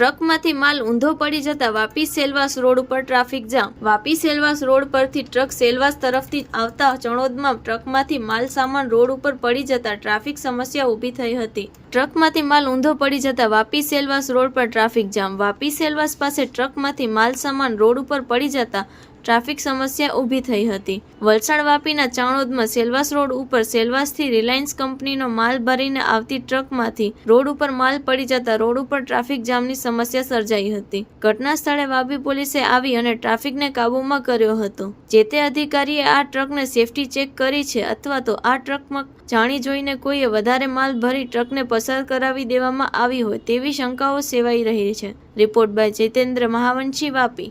ટ્રકમાંથી માલ ઊંધો પડી જતા વાપી સેલવાસ રોડ ઉપર traffic jam. Vapi Silvassa road પરથી ટ્રક સેલવાસ તરફથી આવતા ચણોદમાં ટ્રકમાંથી માલ સામાન રોડ ઉપર પડી જતા ટ્રાફિક સમસ્યા ઊભી થઈ હતી. ટ્રકમાંથી માલ ઊંધો પડી જતા વાપી સેલવાસ રોડ પર ટ્રાફિક જામ. વાપી સેલવાસ પાસે ટ્રકમાંથી માલ સામાન રોડ ઉપર પડી જતા ટ્રાફિક સમસ્યા ઊભી થઈ હતી. વલસાડ વાપીના ચાણોદમાં સેલવાસ રોડ ઉપર સેલવાસથી રિલાયન્સ કંપનીનો માલ ભરીને આવતી ટ્રકમાંથી રોડ ઉપર માલ પડી જતા રોડ ઉપર ટ્રાફિક જામની સમસ્યા સર્જાઈ હતી. ઘટના સ્થળે વાપી પોલીસે આવી અને ટ્રાફિકને કાબૂમાં કર્યો હતો. જે તે અધિકારીએ આ ટ્રકને સેફટી ચેક કરી છે અથવા તો આ ટ્રકમાં જાણી જોઈને કોઈએ વધારે માલ ભરી ટ્રકને પસાર કરાવી દેવામાં આવી હોય તેવી શંકાઓ સેવાઈ રહી છે. Report by Jitendra Mahavanshi, Vapi.